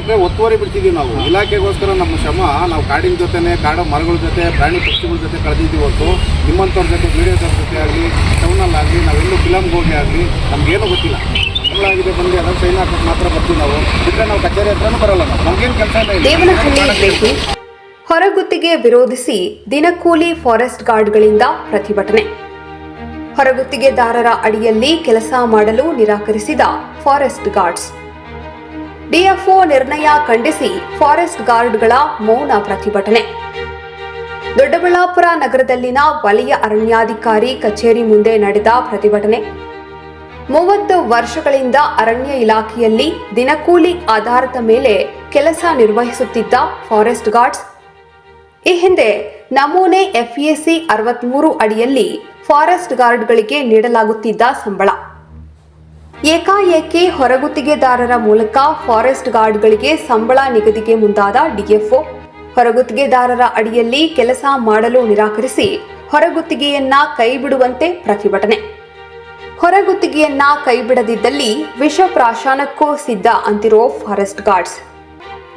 ಎಕರೆ ಒತ್ತುವರಿ ಬಿಡ್ತಿದ್ದೀವಿ ನಾವು. ಇಲಾಖೆಗೋಸ್ಕರ ನಮ್ಮ ಶ್ರಮ ನಾವು ಕಾಡಿನ ಜೊತೆನೆ ಕಾಡು ಮರಗಳ ಜೊತೆ ಪ್ರಾಣಿ ಪಕ್ಷಿಗಳ ಜೊತೆ ಕಳೆದಿದ್ದೀವಿ ಹೊತ್ತು ನಿಮ್ಮಂಥವ್ರ ಜೊತೆ ಮೀಡಿಯಾದವ್ರ ಜೊತೆ ಆಗಲಿ ಟೌನಲ್ಲಾಗಲಿ ನಾವೆಲ್ಲೂ ಫಿಲಮ್ಗೆ ಹೋಗಿ ಆಗಲಿ ನಮಗೇನು ಗೊತ್ತಿಲ್ಲ. ಆಗಿದೆ ಬಂದು ಅದನ್ನು ಸೈನ್ ಹಾಕೋಕೆ ಮಾತ್ರ ಬರ್ತೀವಿ ನಾವು. ಬಿಟ್ಟರೆ ನಾವು ಕಚೇರಿ ಹತ್ರನೂ ಬರಲ್ಲ ನಾವು. ನಮಗೇನು ಕೆಲಸ ಇಲ್ಲ ಹೊರಗುತ್ತಿಗೆ ವಿರೋಧಿಸಿ ದಿನಕೂಲಿ ಫಾರೆಸ್ಟ್ ಗಾರ್ಡ್ಗಳಿಂದ ಪ್ರತಿಭಟನೆ. ಹೊರಗುತ್ತಿಗೆದಾರರ ಅಡಿಯಲ್ಲಿ ಕೆಲಸ ಮಾಡಲು ನಿರಾಕರಿಸಿದ ಫಾರೆಸ್ಟ್ ಗಾರ್ಡ್ಸ್. ಡಿಎಫ್ಒ ನಿರ್ಣಯ ಖಂಡಿಸಿ ಫಾರೆಸ್ಟ್ ಗಾರ್ಡ್ಗಳ ಮೌನ ಪ್ರತಿಭಟನೆ. ದೊಡ್ಡಬಳ್ಳಾಪುರ ನಗರದಲ್ಲಿನ ವಲಯ ಅರಣ್ಯಾಧಿಕಾರಿ ಕಚೇರಿ ಮುಂದೆ ನಡೆದ ಪ್ರತಿಭಟನೆ. ಮೂವತ್ತು ವರ್ಷಗಳಿಂದ ಅರಣ್ಯ ಇಲಾಖೆಯಲ್ಲಿ ದಿನಕೂಲಿ ಆಧಾರದ ಮೇಲೆ ಕೆಲಸ ನಿರ್ವಹಿಸುತ್ತಿದ್ದ ಫಾರೆಸ್ಟ್ ಗಾರ್ಡ್ಸ್. ಈ ಹಿಂದೆ ನಮೂನೆ ಎಫ್ಎಸಿ ಅರವತ್ಮೂರು ಅಡಿಯಲ್ಲಿ ಫಾರೆಸ್ಟ್ ಗಾರ್ಡ್ಗಳಿಗೆ ನೀಡಲಾಗುತ್ತಿದ್ದ ಸಂಬಳ. ಏಕಾಏಕಿ ಹೊರಗುತ್ತಿಗೆದಾರರ ಮೂಲಕ ಫಾರೆಸ್ಟ್ ಗಾರ್ಡ್ಗಳಿಗೆ ಸಂಬಳ ನಿಗದಿಗೆ ಮುಂದಾದ ಡಿಎಫ್ಒ. ಹೊರಗುತ್ತಿಗೆದಾರರ ಅಡಿಯಲ್ಲಿ ಕೆಲಸ ಮಾಡಲು ನಿರಾಕರಿಸಿ ಹೊರಗುತ್ತಿಗೆಯನ್ನ ಕೈಬಿಡುವಂತೆ ಪ್ರತಿಭಟನೆ. ಹೊರಗುತ್ತಿಗೆಯನ್ನ ಕೈಬಿಡದಿದ್ದಲ್ಲಿ ವಿಷ ಪ್ರಾಶಾನಕ್ಕೂ ಸಿದ್ಧ ಅಂತಿರೋ ಫಾರೆಸ್ಟ್ ಗಾರ್ಡ್ಸ್.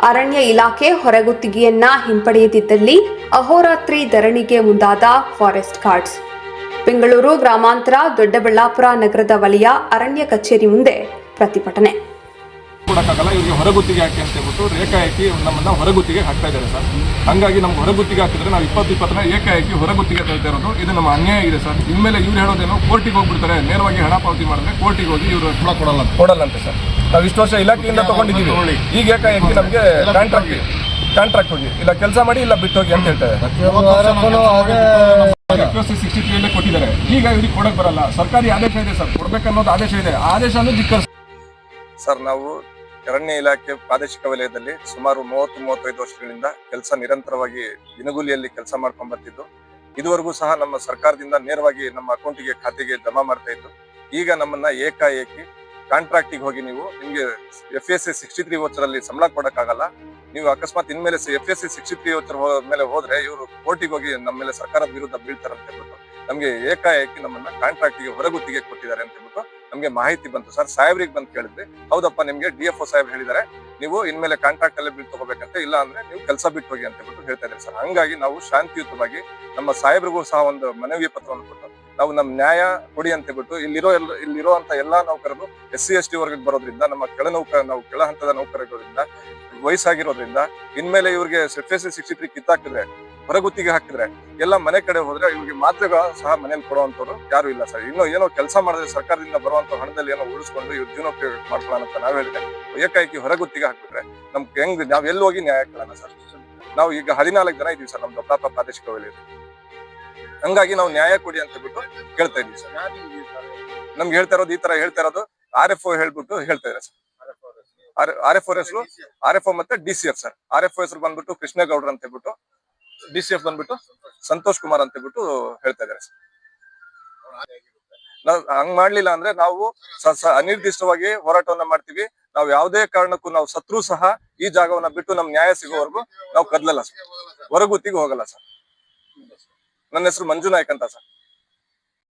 ಅರಣ್ಯ ಇಲಾಖೆ ಹೊರಗುತ್ತಿಗೆಯನ್ನ ಹಿಂಪಡೆಯದಿದ್ದಲ್ಲಿ ಅಹೋರಾತ್ರಿ ಧರಣಿಗೆ ಮುಂದಾದ ಫಾರೆಸ್ಟ್ ಗಾರ್ಡ್ಸ್. ಬೆಂಗಳೂರು ಗ್ರಾಮಾಂತರ ದೊಡ್ಡಬಳ್ಳಾಪುರ ನಗರದ ವಲಯ ಅರಣ್ಯ ಕಚೇರಿ ಮುಂದೆ ಪ್ರತಿಭಟನೆ. ಕೊಡೋಕ್ಕಾಗಲ್ಲ ಇವರಿಗೆ ಹೊರಗುತ್ತಿಗೆ ಹಾಕಿ ಅಂತ ಹೇಳ್ಬಿಟ್ಟು ಏಕಾಏಕಿ ನಮ್ಮನ್ನ ಹೊರಗುತ್ತಿಗೆ ಹಾಕ್ತಾ ಇದ್ದಾರೆ ಸರ್. ಹಂಗಾಗಿ ನಮ್ಗೆ ಹೊರಗುತ್ತಿಗೆ ಹಾಕಿದ್ರೆ ನಾವು ಇಪ್ಪತ್ತು ಇಪ್ಪತ್ತನ ಏಕಾಏಕಿ ಹೊರಗುತ್ತಿಗೆ ತಳ್ತಾ ಇರೋದು ಇದು ನಮ್ಮ ಅನ್ಯಾಯ ಇದೆ ಸರ್. ಇನ್ಮೇಲೆ ಇವ್ರು ಹೇಳೋದೇನೋ ಕೋರ್ಟಿಗೆ ಹೋಗ್ಬಿಡ್ತಾರೆ ನೇರವಾಗಿ ಹಣ ಪಾವತಿ ಮಾಡಿದ್ರೆ ಕೋರ್ಟಿಗೆ ಹೋಗಿ ಇವರು ಕೊಡಲ್ಲ ಕೊಡಲ್ಲಂತೆ ಸರ್. ನಾವು ಇಷ್ಟು ವರ್ಷ ಇಲಾಖೆಯಿಂದ ತಗೊಂಡಿದ್ದೀವಿ. ಈಗ ಏಕಾಏಕಿ ನಮಗೆ ಕಾಂಟ್ರಾಕ್ಟ್ ಕಾಂಟ್ರಾಕ್ಟ್ ಹೋಗಿ ಇಲ್ಲ ಕೆಲಸ ಮಾಡಿ ಇಲ್ಲ ಬಿಟ್ಟು ಹೋಗಿ ಅಂತ ಹೇಳ್ತಾರೆ. ಸಿಕ್ಸ್ಟಿ ಕೊಟ್ಟಿದ್ದಾರೆ. ಈಗ ಇವ್ರಿಗೆ ಕೊಡಕ್ ಬರಲ್ಲ. ಸರ್ಕಾರಿ ಆದೇಶ ಇದೆ ಸರ್. ಕೊಡ್ಬೇಕನ್ನೋದು ಆದೇಶ ಇದೆ. ಆ ಆದೇಶ ಅಂದ್ರೆ ಧಿಕ್ಕರಿಸ ಸರ್ ನಾವು ಅರಣ್ಯ ಇಲಾಖೆ ಪ್ರಾದೇಶಿಕ ವಲಯದಲ್ಲಿ ಸುಮಾರು ಮೂವತ್ತು ಮೂವತ್ತೈದು ವರ್ಷಗಳಿಂದ ಕೆಲಸ ನಿರಂತರವಾಗಿ ದಿನಗೂಲಿಯಲ್ಲಿ ಕೆಲಸ ಮಾಡ್ಕೊಂಡ್ ಬರ್ತಿದ್ದು. ಇದುವರೆಗೂ ಸಹ ನಮ್ಮ ಸರ್ಕಾರದಿಂದ ನೇರವಾಗಿ ನಮ್ಮ ಅಕೌಂಟಿಗೆ ಖಾತೆಗೆ ಜಮಾ ಮಾಡ್ತಾ ಇತ್ತು ಈಗ ನಮ್ಮನ್ನ ಏಕಾಏಕಿ ಕಾಂಟ್ರಾಕ್ಟಿಗೆ ಹೋಗಿ ನೀವು ನಿಮ್ಗೆ F S C sixty three ವೋಚರಲ್ಲಿ ಸಂಬಳ ಕೊಡಕ್ಕಾಗಲ್ಲ. ನೀವು ಅಕಸ್ಮಾತ್ ಇನ್ಮೇಲೆ F S C sixty three ಮೇಲೆ ಹೋದ್ರೆ ಇವರು ಕೋರ್ಟಿಗೆ ಹೋಗಿ ನಮ್ಮ ಮೇಲೆ ಸರ್ಕಾರದ ವಿರುದ್ಧ ಬೀಳ್ತಾರೆ ಅಂತ ಹೇಳ್ಬಿಟ್ಟು, ನಮಗೆ ಏಕಾಏಕಿ ನಮ್ಮನ್ನ ಕಾಂಟ್ರಾಕ್ಟ್ಗೆ ಹೊರಗುತ್ತಿಗೆ ಕೊಟ್ಟಿದ್ದಾರೆ ಅಂತ ಹೇಳ್ಬಿಟ್ಟು ನಮಗೆ ಮಾಹಿತಿ ಬಂತು. ಸರ್, ಸಾಹೇಬ್ರಿಗೆ ಬಂದು ಕೇಳಿದ್ವಿ. ಹೌದಪ್ಪ, ನಿಮ್ಗೆ ಡಿ ಎಫ್ ಒ ಸಾಹೇಬ್ ಹೇಳಿದ್ದಾರೆ. ನೀವು ಇನ್ಮೇಲೆ ಕಾಂಟ್ರಾಕ್ಟ್ ಅಲ್ಲೇ ಬಿಲ್ ತಗೋಬೇಕಂತ ಇಲ್ಲ ಅಂದ್ರೆ ನೀವು ಕೆಲಸ ಬಿಟ್ಟು ಹೋಗಿ ಅಂತ ಹೇಳ್ಬಿಟ್ಟು ಹೇಳ್ತಾ ಇದ್ದಾರೆ. ಸರ್, ಹಂಗಾಗಿ ನಾವು ಶಾಂತಿಯುತವಾಗಿ ನಮ್ಮ ಸಾಹೇಬ್ರಿಗೂ ಸಹ ಒಂದು ಮನವಿ ಪತ್ರವನ್ನು ಕೊಟ್ಟು ನಾವು ನಮ್ಮ ನ್ಯಾಯ ಕೊಡಿ ಅಂತ ಹೇಳ್ಬಿಟ್ಟು ಇಲ್ಲಿರೋ ಎಲ್ಲ ಇಲ್ಲಿರೋ ಅಂತ ಎಲ್ಲಾ ನೌಕರರು ಎಸ್ ಸಿ, ಎಸ್ ಟಿ ವರ್ಗಕ್ಕೆ ಬರೋದ್ರಿಂದ, ನಮ್ಮ ಕೆಳ ನೌಕರ ನಾವು ಕೆಳ ಹಂತದ ನೌಕರರಿಂದ ವಯಸ್ಸಾಗಿರೋದ್ರಿಂದ, ಇನ್ಮೇಲೆ ಇವ್ರಿಗೆ F S C sixty three ಕಿತ್ತಾಕಿದ್ರೆ ಹೊರಗುತ್ತಿಗೆ ಹಾಕಿದ್ರೆ, ಎಲ್ಲ ಮನೆ ಕಡೆ ಹೋದ್ರೆ ಇವ್ರಿಗೆ ಮಾತ್ರೆಗಳ ಸಹ ಮನೇಲಿ ಕೊಡುವಂತವ್ರು ಯಾರು ಇಲ್ಲ ಸರ್. ಇನ್ನು ಏನೋ ಕೆಲಸ ಮಾಡಿದ್ರೆ ಸರ್ಕಾರದಿಂದ ಬರುವಂತ ಹಣದಲ್ಲಿ ಏನೋ ಉಳಿಸ್ಕೊಂಡು ಇವ್ರ ಜೀವನೋಪಯೋಗ ಮಾಡ್ಕೊಳ್ಳೋಣ ಅಂತ ನಾವ್ ಹೇಳಿದ್ರೆ, ಏಕಾಏಕಿ ಹೊರಗುತ್ತಿಗೆ ಹಾಕಿದ್ರೆ ನಮ್ಗೆ ಹೆಂಗ್, ನಾವ್ ಎಲ್ಲಿ ಹೋಗಿ ನ್ಯಾಯ ಕೇಳೋಣ ಸರ್? ನಾವು ಈಗ ಹದಿನಾಲ್ಕು ಜನ ಇದೀವಿ ಸರ್ ನಮ್ ದೊಡ್ಡಪ್ಪ ಪ್ರಾದೇಶಿಕ ವಲಯದಲ್ಲಿ. ಹಂಗಾಗಿ ನಾವು ನ್ಯಾಯ ಕೊಡಿ ಅಂತ ಬಿಟ್ಟು ಹೇಳ್ತಾ ಇದೀವಿ ಸರ್. ನಮ್ಗೆ ಹೇಳ್ತಾ ಇರೋದು? ಈ ತರ ಹೇಳ್ತಾ ಇರೋದು ಆರ್ ಎಫ್ ಒ ಹೇಳ್ಬಿಟ್ಟು ಹೇಳ್ತಾ ಇದ್ದಾರೆ ಸರ್. ಆರ್ ಎಫ್ ಓ ಹೆಸರು ಆರ್ ಎಫ್ ಒ ಮತ್ತೆ D C F sir. R F O ಹೆಸರು ಬಂದ್ಬಿಟ್ಟು ಕೃಷ್ಣೇಗೌಡರ್ ಅಂತ ಹೇಳ್ಬಿಟ್ಟು ಡಿ ಸಿ ಎಫ್ ಬಂದ್ಬಿಟ್ಟು ಸಂತೋಷ್ ಕುಮಾರ್ ಅಂತ ಹೇಳ್ಬಿಟ್ಟು ಹೇಳ್ತಾ ಇದ್ದಾರೆ ಸರ್. ನಾವ್ ಹಂಗ್ ಮಾಡ್ಲಿಲ್ಲ ಅಂದ್ರೆ ನಾವು ಅನಿರ್ದಿಷ್ಟವಾಗಿ ಹೋರಾಟವನ್ನ ಮಾಡ್ತೀವಿ. ನಾವು ಯಾವುದೇ ಕಾರಣಕ್ಕೂ ನಾವು ಸತ್ರು ಸಹ ಈ ಜಾಗವನ್ನ ಬಿಟ್ಟು ನಮ್ ನ್ಯಾಯ ಸಿಗೋವರೆಗೂ ನಾವು ಕದ್ಲಲ್ಲ ಸರ್. ಹೊರಗುತ್ತಿಗೆ ಹೋಗಲ್ಲ ಸರ್. ನನ್ನ ಹೆಸರು ಮಂಜು ನಾಯ್ಕ್ ಅಂತ ಸರ್.